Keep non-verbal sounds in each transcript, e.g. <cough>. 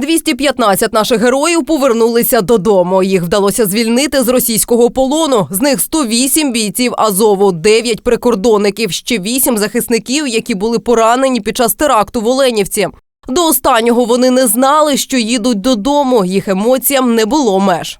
215 наших героїв повернулися додому. Їх вдалося звільнити з російського полону. З них 108 бійців Азову, 9 прикордонників, ще 8 захисників, які були поранені під час теракту в Оленівці. До останнього вони не знали, що їдуть додому. Їх емоціям не було меж.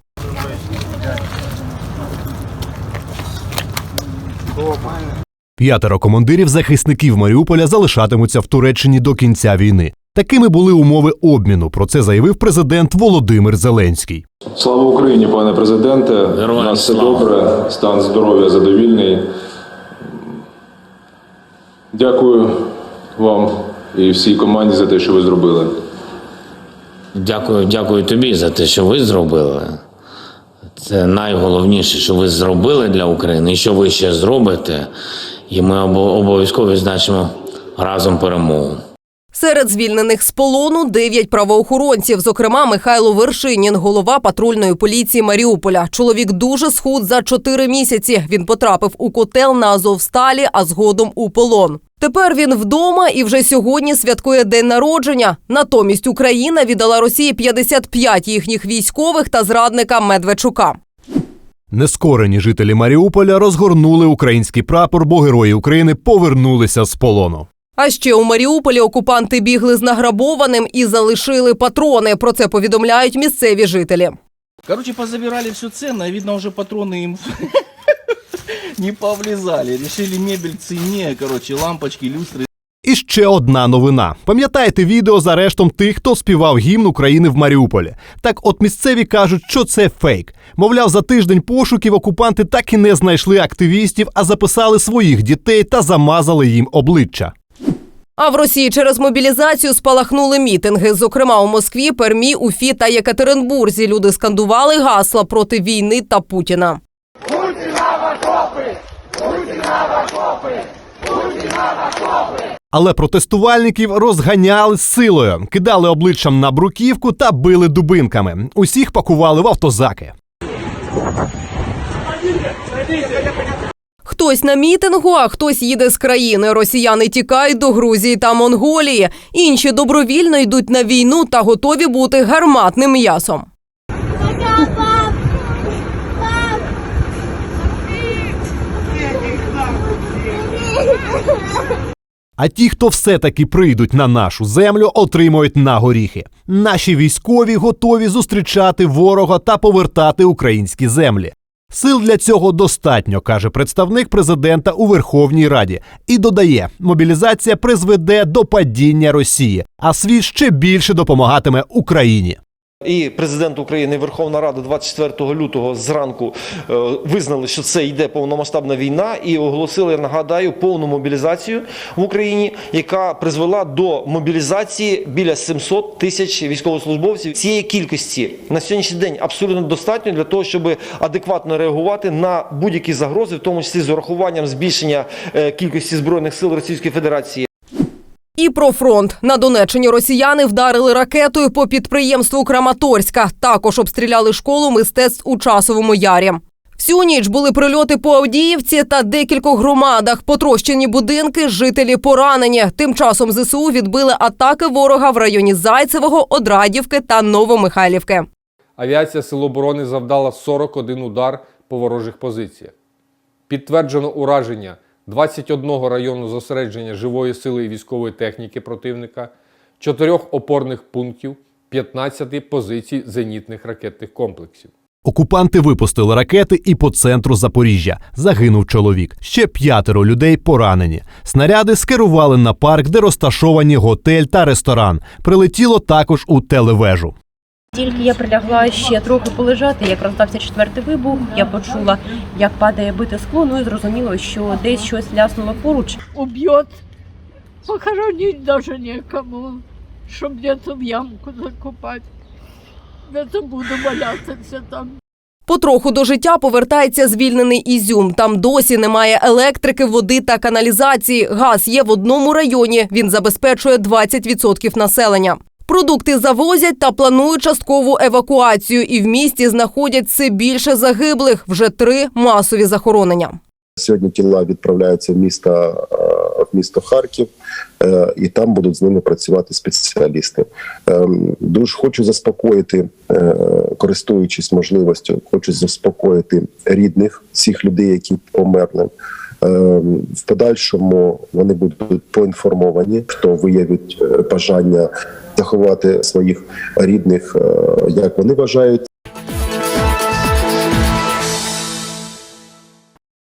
П'ятеро командирів захисників Маріуполя залишатимуться в Туреччині до кінця війни. Такими були умови обміну. Про це заявив президент Володимир Зеленський. Слава Україні, пане президенте. У Героям нас все слава. добре, стан здоров'я задовільний. Дякую вам і всій команді за те, що ви зробили. Дякую, дякую тобі за те, що ви зробили. Це найголовніше, що ви зробили для України і що ви ще зробите. І ми обов'язково відзначимо разом перемогу. Серед звільнених з полону дев'ять правоохоронців, зокрема Михайло Вершинін, голова патрульної поліції Маріуполя. Чоловік дуже схуд за чотири місяці. Він потрапив у котел на Азовсталі, а згодом у полон. Тепер він вдома і вже сьогодні святкує день народження. Натомість Україна віддала Росії 55 їхніх військових та зрадника Медведчука. Нескорені жителі Маріуполя розгорнули український прапор, бо герої України повернулися з полону. А ще у Маріуполі окупанти бігли з награбованим і залишили патрони. Про це повідомляють місцеві жителі. Короче, позабирали все ценное, видно, уже патроны им <laughs> не повлезали. Решили мебель ценнее, короче, лампочки, люстры. І ще одна новина. Пам'ятаєте відео з арештом тих, хто співав гімн України в Маріуполі? Так от місцеві кажуть, що це фейк. Мовляв, за тиждень пошуків окупанти так і не знайшли активістів, а записали своїх дітей та замазали їм обличчя. А в Росії через мобілізацію спалахнули мітинги. Зокрема, у Москві, Пермі, Уфі та Єкатеринбурзі люди скандували гасла проти війни та Путіна. Але протестувальників розганяли з силою, кидали обличчям на бруківку та били дубинками. Усіх пакували в автозаки. Хтось на мітингу, а хтось їде з країни. Росіяни тікають до Грузії та Монголії. Інші добровільно йдуть на війну та готові бути гарматним м'ясом. А ті, хто все-таки прийдуть на нашу землю, отримують на горіхи. Наші військові готові зустрічати ворога та повертати українські землі. Сил для цього достатньо, каже представник президента у Верховній Раді, і додає, мобілізація призведе до падіння Росії, а світ ще більше допомагатиме Україні. І президент України, і Верховна Рада 24 лютого зранку е, визнали, що це йде повномасштабна війна, і оголосили, я нагадаю, повну мобілізацію в Україні, яка призвела до мобілізації біля 700 тисяч військовослужбовців. Цієї кількості на сьогоднішній день абсолютно достатньо для того, щоб адекватно реагувати на будь-які загрози, в тому числі з урахуванням збільшення е, кількості збройних сил Російської Федерації. І про фронт на Донеччині росіяни вдарили ракетою по підприємству Краматорська. Також обстріляли школу мистецтв у часовому ярі. Всю ніч були прильоти по Авдіївці та декількох громадах. Потрощені будинки, жителі поранені. Тим часом ЗСУ відбили атаки ворога в районі Зайцевого, Одрадівки та Новомихайлівки. Авіація Сил оборони завдала 41 удар по ворожих позиціях. Підтверджено ураження 21 району зосередження живої сили і військової техніки противника, 4 опорних пунктів, 15 позицій зенітних ракетних комплексів. Окупанти випустили ракети і по центру Запоріжжя. Загинув чоловік. Ще п'ятеро людей поранені. Снаряди скерували на парк, де розташовані готель та ресторан. Прилетіло також у телевежу. Тільки я прилягла ще трохи полежати, як роздався четвертий вибух, я почула, як падає бите скло, ну і зрозуміло, що десь щось ляснуло поруч. убьет, похоронить даже некому, чтобы где-то в ямку закопать. Где-то буду валяться все там. Потроху до життя повертається звільнений Ізюм. Там досі немає електрики, води та каналізації. Газ є в одному районі. Він забезпечує 20% населення. Продукти завозять та планують часткову евакуацію. І в місті знаходять все більше загиблих. Вже три масові захоронення. Сьогодні тіла відправляються в місто е, в місто Харків, е, і там будуть з ними працювати спеціалісти. Ем, Дуже хочу заспокоїти, е, користуючись можливістю, хочу заспокоїти рідних всіх людей, які померли. Ем, В подальшому вони будуть поінформовані, хто виявить е, бажання заховати своїх рідних, е, як вони вважають